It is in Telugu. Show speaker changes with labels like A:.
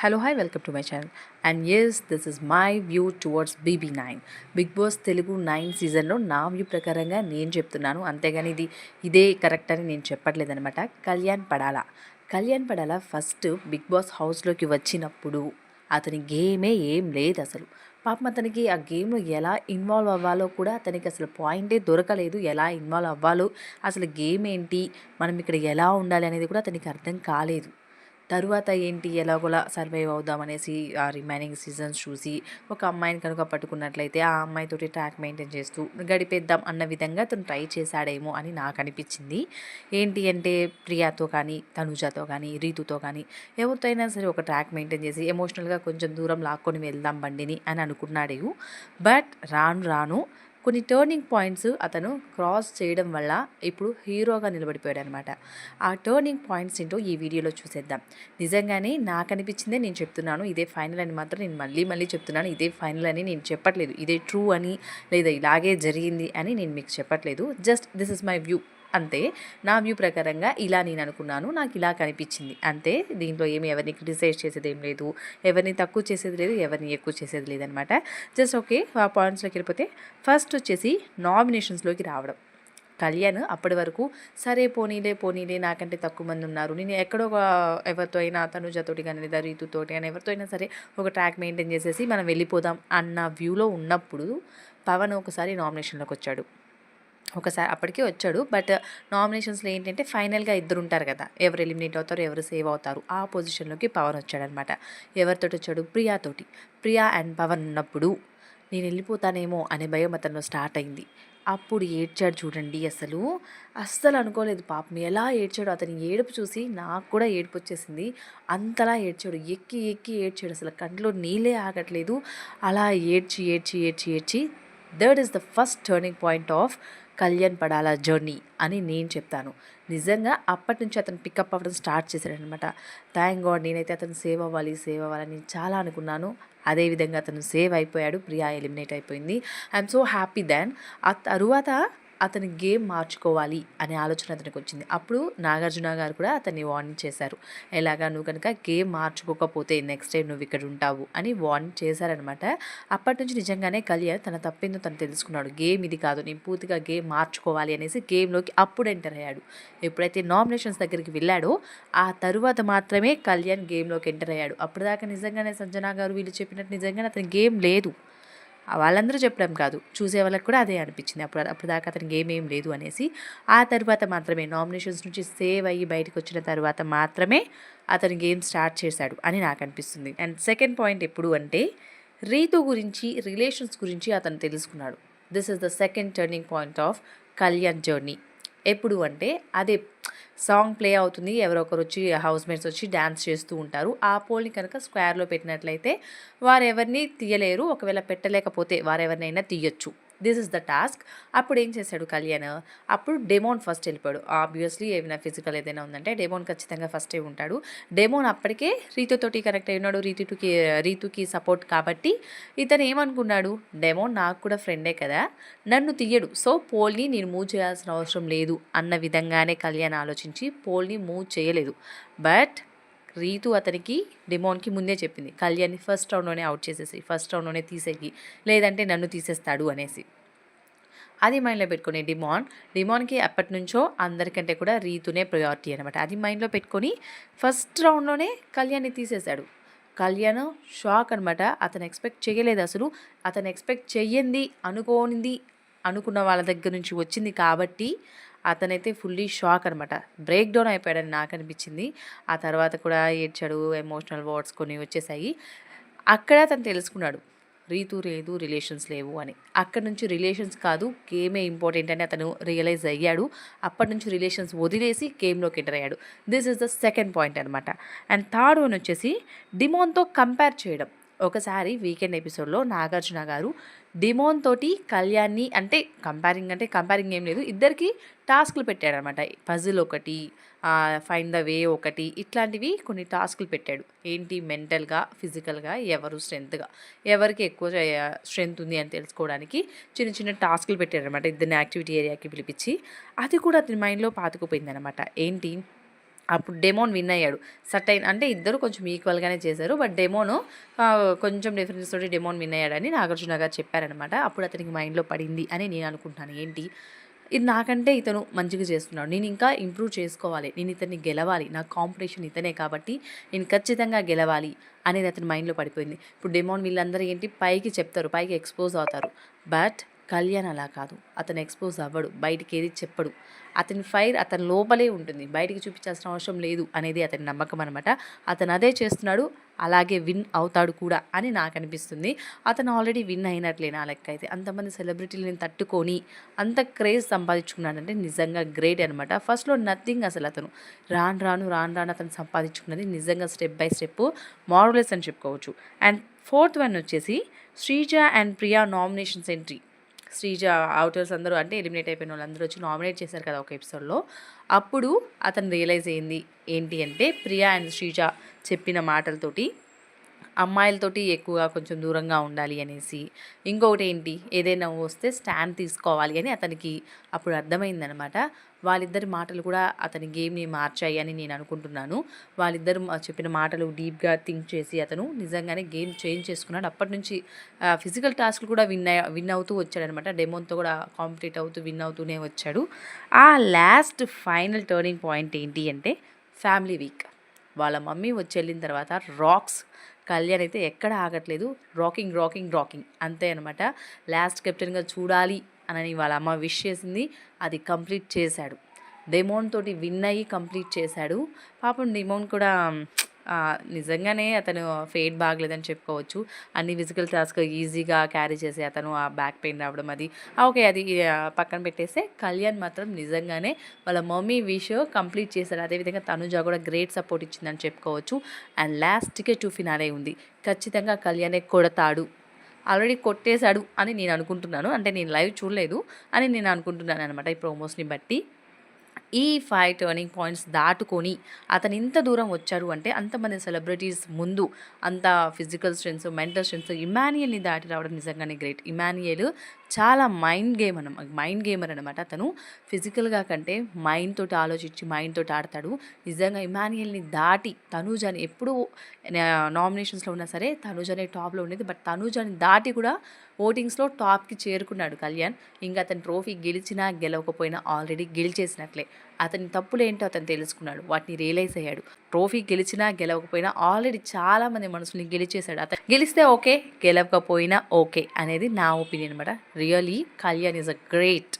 A: Hello hi welcome to my channel and yes this is my view towards BB nine Bigg Boss Telugu nine సీజన్లో నా వ్యూ ప్రకారంగా నేను చెప్తున్నాను. అంతేగాని ఇది ఇదే కరెక్ట్ అని నేను చెప్పట్లేదనమాట Kalyan Padala. Kalyan Padala first Bigg Boss హౌస్లోకి వచ్చినప్పుడు అతని గేమే ఏం లేదు అసలు. పాపం అతనికి ఆ గేమ్లో ఎలా ఇన్వాల్వ్ అవ్వాలో కూడా అతనికి అసలు పాయింటే దొరకలేదు. ఎలా ఇన్వాల్వ్ అవ్వాలో అసలు గేమ్ ఏంటి మనం ఇక్కడ ఎలా ఉండాలి అనేది కూడా అతనికి అర్థం కాలేదు. తరువాత ఏంటి ఎలాగోలా సర్వైవ్ అవుదామనేసి ఆ రిమైనింగ్ సీజన్స్ చూసి ఒక అమ్మాయిని కనుక పట్టుకున్నట్లయితే ఆ అమ్మాయితోటి ట్రాక్ మెయింటైన్ చేస్తూ గడిపేద్దాం అన్న విధంగా తను ట్రై చేశాడేమో అని నాకు అనిపించింది ఏంటి అంటే ప్రియాతో కానీ తనుజాతో కానీ రీతుతో కానీ ఎవరితో అయినా సరే ఒక ట్రాక్ మెయింటైన్ చేసి ఎమోషనల్గా కొంచెం దూరం లాక్కొని వెళ్దాం బండిని అని అనుకున్నాడు బట్ రాను రాను కొన్ని టర్నింగ్ పాయింట్స్ అతను క్రాస్ చేయడం వల్ల ఇప్పుడు హీరోగా నిలబడిపోయాడు అనమాట ఆ టర్నింగ్ పాయింట్స్ ఏంటో ఈ వీడియోలో చూసేద్దాం. నిజంగానే నాకు అనిపించిందే నేను చెప్తున్నాను. ఇదే ఫైనల్ అని మాత్రం నేను మళ్ళీ మళ్ళీ చెప్తున్నాను. ఇదే ఫైనల్ అని నేను చెప్పట్లేదు. ఇదే ట్రూ అని లేదా ఇలాగే జరిగింది అని నేను మీకు చెప్పట్లేదు. Just this is my view అంతే నా వ్యూ ప్రకారంగా ఇలా నేను అనుకున్నాను నాకు ఇలా కనిపించింది. అంతే దీంట్లో ఏమి ఎవరిని క్రిటిసైజ్ చేసేది ఏం లేదు ఎవరిని తక్కువ చేసేది లేదు ఎవరిని ఎక్కువ చేసేది లేదనమాట జస్ట్ ఓకే ఆ పాయింట్స్లోకి వెళ్ళిపోతే ఫస్ట్ వచ్చేసి నామినేషన్స్లోకి రావడం. కళ్యాణ్ అప్పటి వరకు సరే పోనీలే పోనీలే నాకంటే తక్కువ మంది ఉన్నారు. నేను ఎక్కడో ఎవరితో అయినా తనుజతోటి కానీ లేదా రీతుతోటి కానీ ఎవరితో అయినా సరే ఒక ట్రాక్ మెయింటైన్ చేసేసి మనం వెళ్ళిపోదాం అన్న వ్యూలో ఉన్నప్పుడు పవన్ ఒకసారి నామినేషన్లోకి వచ్చాడు. ఒకసారి అప్పటికే వచ్చాడు. బట్ నామినేషన్స్లో ఏంటంటే ఫైనల్గా ఇద్దరు ఉంటారు కదా. ఎవరు ఎలిమినేట్ అవుతారు ఎవరు సేవ్ అవుతారు ఆ పొజిషన్లోకి పవన్ వచ్చాడనమాట. ఎవరితోటి వచ్చాడు? ప్రియాతోటి ప్రియా అండ్ పవన్ ఉన్నప్పుడు నేను వెళ్ళిపోతానేమో అనే భయం అతను స్టార్ట్ అయింది. అప్పుడు ఏడ్చాడు చూడండి అసలు. అస్సలు అనుకోలేదు పాపం. ఎలా ఏడ్చాడు అతని ఏడుపు చూసి నాకు కూడా ఏడుపు వచ్చేసింది. అంతలా ఏడ్చాడు. ఎక్కి ఎక్కి ఏడ్చాడు అసలు. కంట్లో నీళ్ళే ఆగట్లేదు. అలా ఏడ్చి ఏడ్చి ఏడ్చి ఏడ్చి that is the first turning point of Kalyan Padala journey అని నేను చెప్తాను. నిజంగా అప్పటి నుంచి అతను పికప్ అవ్వడం స్టార్ట్ చేశాడనమాట థ్యాంక్ గాడ్ నేనైతే అతను సేవ్ అవ్వాలి సేవ్ అవ్వాలని చాలా అనుకున్నాను. అదేవిధంగా అతను సేవ్ అయిపోయాడు. ప్రియా ఎలిమినేట్ అయిపోయింది. I'm so happy then. ఆ తరువాత అతని గేమ్ మార్చుకోవాలి అనే ఆలోచన అతనికి వచ్చింది. అప్పుడు నాగార్జున గారు కూడా అతన్ని వార్నింగ్ చేశారు. ఎలాగా? నువ్వు కనుక గేమ్ మార్చుకోకపోతే నెక్స్ట్ టైం నువ్వు ఇక్కడ ఉంటావు అని వార్నింగ్ చేశారనమాట అప్పటి నుంచి నిజంగానే కళ్యాణ్ తన తప్పిందో తను తెలుసుకున్నాడు. గేమ్ ఇది కాదు. నేను పూర్తిగా గేమ్ మార్చుకోవాలి అనేసి గేమ్లోకి అప్పుడు ఎంటర్ అయ్యాడు. ఎప్పుడైతే నామినేషన్స్ దగ్గరికి వెళ్ళాడో ఆ తరువాత మాత్రమే కళ్యాణ్ గేమ్లోకి ఎంటర్ అయ్యాడు. అప్పటిదాకా నిజంగానే సంజనా గారు వీళ్ళు చెప్పినట్టు నిజంగానే అతని గేమ్ లేదు. వాళ్ళందరూ చెప్పడం కాదు. చూసే వాళ్ళకి కూడా అదే అనిపించింది. అప్పుడు అప్పుడు దాకా అతనికి ఏమేం లేదు అనేసి ఆ తర్వాత మాత్రమే నామినేషన్స్ నుంచి సేవ్ అయ్యి బయటకు వచ్చిన తర్వాత మాత్రమే అతను గేమ్ స్టార్ట్ చేశాడు అని నాకు అనిపిస్తుంది. అండ్ సెకండ్ పాయింట్ ఎప్పుడు అంటే రీతు గురించి రిలేషన్స్ గురించి అతను తెలుసుకున్నాడు. This is the second turning point of Kalyan journey. ఎప్పుడు అంటే అదే సాంగ్ ప్లే అవుతుంది. ఎవరో ఒకరు వచ్చి హౌస్ మేట్స్ వచ్చి డ్యాన్స్ చేస్తూ ఉంటారు. ఆ పోల్ని కనుక స్క్వేర్లో పెట్టినట్లయితే వారెవరిని తీయలేరు. ఒకవేళ పెట్టలేకపోతే వారెవరినైనా తీయొచ్చు. This is the task. అప్పుడు ఏం చేశాడు కళ్యాణ్? అప్పుడు డెమోన్ ఫస్ట్ వెళ్ళిపోయాడు. ఆబ్వియస్లీ ఏమైనా ఫిజికల్ ఏదైనా ఉందంటే డెమోన్ ఖచ్చితంగా ఫస్టే ఉంటాడు. డెమోన్ అప్పటికే రీతుతోటి కనెక్ట్ అయినాడు ఉన్నాడు. రీతుకి రీతుకి సపోర్ట్ కాబట్టి ఇతను ఏమనుకున్నాడు? డెమోన్ నాకు కూడా ఫ్రెండే కదా నన్ను తీయడు. సో పోల్ని నేను మూవ్ చేయాల్సిన అవసరం లేదు అన్న విధంగానే కళ్యాణ్ ఆలోచించి పోల్ని మూవ్ చేయలేదు. బట్ రీతు అతనికి డిమోన్కి ముందే చెప్పింది కళ్యాణ్ని ఫస్ట్ రౌండ్లోనే అవుట్ చేసేసి ఫస్ట్ రౌండ్లోనే తీసేయి లేదంటే నన్ను తీసేస్తాడు అనేసి. అది మైండ్లో పెట్టుకొని డిమాన్ డిమాన్కి ఎప్పటి నుంచో అందరికంటే కూడా రీతునే ప్రయారిటీ అనమాట అది మైండ్లో పెట్టుకొని ఫస్ట్ రౌండ్లోనే కళ్యాణ్ని తీసేశాడు. కళ్యాణ్ షాక్ అనమాట అతను ఎక్స్పెక్ట్ చేయలేదు అసలు. అతను ఎక్స్పెక్ట్ చెయ్యింది అనుకోనింది అనుకున్న వాళ్ళ దగ్గర నుంచి వచ్చింది కాబట్టి అతనైతే ఫుల్లీ షాక్ అనమాట బ్రేక్ డౌన్ అయిపోయాడని నాకు అనిపించింది. ఆ తర్వాత కూడా ఏడ్చాడు ఎమోషనల్ వర్డ్స్ కొన్ని వచ్చేసాయి. అక్కడ అతను తెలుసుకున్నాడు రీతు లేదు రిలేషన్స్ లేవు అని. అక్కడ నుంచి రిలేషన్స్ కాదు గేమే ఇంపార్టెంట్ అని అతను రియలైజ్ అయ్యాడు. అప్పటి నుంచి రిలేషన్స్ వదిలేసి గేమ్లోకి ఎంటర్ అయ్యాడు. This is the second point అనమాట అండ్ థర్డ్ వన్ వచ్చేసి డిమోన్తో కంపేర్ చేయడం. ఒకసారి వీకెండ్ ఎపిసోడ్లో నాగార్జున గారు డిమోన్ తోటి కళ్యాణ్ని అంటే కంపేరింగ్ అంటే కంపేరింగ్ ఏం లేదు ఇద్దరికి టాస్క్లు పెట్టాడనమాట పజిల్ ఒకటి ఫైన్ ద వే ఒకటి ఇట్లాంటివి కొన్ని టాస్క్లు పెట్టాడు. ఏంటి? మెంటల్గా ఫిజికల్గా ఎవరు స్ట్రెంత్గా ఎవరికి ఎక్కువ స్ట్రెంత్ ఉంది అని తెలుసుకోవడానికి చిన్న చిన్న టాస్క్లు పెట్టాడనమాట ఇద్దరిని యాక్టివిటీ ఏరియాకి పిలిపించి. అది కూడా అతని మైండ్లో పాతుకుపోయిందనమాట ఏంటి? అప్పుడు డెమోన్ విన్ అయ్యాడు. సటైన్ అంటే ఇద్దరు కొంచెం ఈక్వల్గానే చేశారు. బట్ డెమోను కొంచెం డిఫరెన్స్ తోటి డెమోన్ విన్ అయ్యాడని నాగార్జున గారు చెప్పారనమాట అప్పుడు అతనికి మైండ్లో పడింది అని నేను అనుకుంటున్నాను. ఏంటి? ఇది నాకంటే ఇతను మంచిగా చేస్తున్నాడు. నేను ఇంకా ఇంప్రూవ్ చేసుకోవాలి. నేను ఇతన్ని గెలవాలి. నా కాంపిటీషన్ ఇతనే కాబట్టి నేను ఖచ్చితంగా గెలవాలి అనేది అతని మైండ్లో పడిపోయింది. ఇప్పుడు డెమోన్ వీళ్ళందరూ ఏంటి? పైకి చెప్తారు. పైకి ఎక్స్పోజ్ అవుతారు. బట్ కళ్యాణ్ అలా కాదు. అతను ఎక్స్పోజ్ అవ్వడు. బయటికి ఏది చెప్పడు. అతని ఫైర్ అతని లోపలే ఉంటుంది. బయటికి చూపించాల్సిన అవసరం లేదు అనేది అతని నమ్మకం అనమాట అతను అదే చేస్తున్నాడు. అలాగే విన్ అవుతాడు కూడా అని నాకు అనిపిస్తుంది. అతను ఆల్రెడీ విన్ అయినట్లే నా లెక్క అయితే. అంతమంది సెలబ్రిటీలని తట్టుకొని అంత క్రేజ్ సంపాదించుకున్నాడంటే నిజంగా గ్రేట్ అనమాట ఫస్ట్లో నథింగ్ అసలు అతను. రాను రాను రాను రాను అతను సంపాదించుకున్నది నిజంగా స్టెప్ బై స్టెప్ మోడలెస్ అని చెప్పుకోవచ్చు. అండ్ ఫోర్త్ వన్ వచ్చేసి Sreeja and Priya nominations entry Sreeja outers అందరూ అంటే ఎలిమినేట్ అయిపోయిన వాళ్ళందరూ వచ్చి నామినేట్ చేశారు కదా ఒక ఎపిసోడ్లో అప్పుడు అతను రియలైజ్ అయింది ఏంటి అంటే ప్రియా అండ్ శ్రీజ చెప్పిన మాటలతోటి అమ్మాయిలతోటి ఎక్కువగా కొంచెం దూరంగా ఉండాలి అనేసి. ఇంకొకటి ఏంటి? ఏదైనా వస్తే స్టాండ్ తీసుకోవాలి అని అతనికి అప్పుడు అర్థమైందనమాట. వాళ్ళిద్దరి మాటలు కూడా అతని గేమ్ని మార్చాయి అని నేను అనుకుంటున్నాను. వాళ్ళిద్దరు చెప్పిన మాటలు డీప్గా థింక్ చేసి అతను నిజంగానే గేమ్ చేంజ్ చేసుకున్నాడు. అప్పటి నుంచి ఫిజికల్ టాస్క్లు కూడా విన్ విన్ అవుతూ వచ్చాడనమాట. డెమోన్తో కూడా కాంపిటేట్ అవుతూ విన్ అవుతూనే వచ్చాడు. ఆ లాస్ట్ ఫైనల్ టర్నింగ్ పాయింట్ ఏంటి అంటే ఫ్యామిలీ వీక్ వాళ్ళ మమ్మీ వచ్చి వెళ్ళిన తర్వాత రాక్స్ కళ్యాణ్ అయితే ఎక్కడ ఆగట్లేదు. Rocking rocking rocking. అంతే అనమాట లాస్ట్ కెప్టెన్గా చూడాలి అని వాళ్ళ అమ్మ విష్ చేసింది. అది కంప్లీట్ చేశాడు. డెమోన్ తోటి విన్ అయ్యి కంప్లీట్ చేశాడు. పాపం డెమోన్ కూడా నిజంగానే అతను ఫేట్ బాగలేదని చెప్పుకోవచ్చు. అన్ని ఫిజికల్ టాస్క్ ఈజీగా క్యారీ చేసి అతను ఆ బ్యాక్ పెయిన్ రావడం అది. ఓకే అది పక్కన పెట్టేస్తే కళ్యాణ్ మాత్రం నిజంగానే వాళ్ళ మమ్మీ విష్ కంప్లీట్ చేశారు అదేవిధంగా తనుజ కూడా గ్రేట్ సపోర్ట్ ఇచ్చిందని చెప్పుకోవచ్చు. అండ్ లాస్ట్ టికెట్ ఫినాలే ఉంది. ఖచ్చితంగా కళ్యాణే కొడతాడు. ఆల్రెడీ కొట్టేశాడు అని నేను అనుకుంటున్నాను. అంటే నేను లైవ్ చూడలేదు అని నేను అనుకుంటున్నాను అనమాట ఈ ప్రోమోస్ని బట్టి. ఈ ఫైవ్ టర్నింగ్ పాయింట్స్ దాటుకొని అతను ఇంత దూరం వచ్చారు అంటే అంతమంది సెలబ్రిటీస్ ముందు అంత ఫిజికల్ స్ట్రెంగ్స్ మెంటల్ స్ట్రెంగ్స్ ఇమానియల్ని దాటి రావడం నిజంగానే గ్రేట్ ఇమానియల్ చాలా మైండ్ గేమ్ అన్న మైండ్ గేమర్ అనమాట అతను. ఫిజికల్గా కంటే మైండ్ తోటి ఆలోచించి మైండ్ తోటి ఆడతాడు. నిజంగా ఇమానియల్ని దాటి తనూజని ఎప్పుడు నామినేషన్స్లో ఉన్నా సరే తనూజనే టాప్లో ఉండేది. బట్ తనూజని దాటి కూడా ఓటింగ్స్లో టాప్కి చేరుకున్నాడు కళ్యాణ్. ఇంకా అతను ట్రోఫీ గెలిచినా గెలవకపోయినా ఆల్రెడీ గెలిచేసినట్లే. అతని తప్పులేంటో అతను తెలుసుకున్నాడు. వాటిని రియలైజ్ అయ్యాడు. ట్రోఫీ గెలిచినా గెలవకపోయినా ఆల్రెడీ చాలా మంది మనసుని గెలిచేశాడు. అతను గెలిస్తే ఓకే గెలవకపోయినా ఓకే అనేది నా ఒపీనియన్ అనమాట really Kalyan is a great.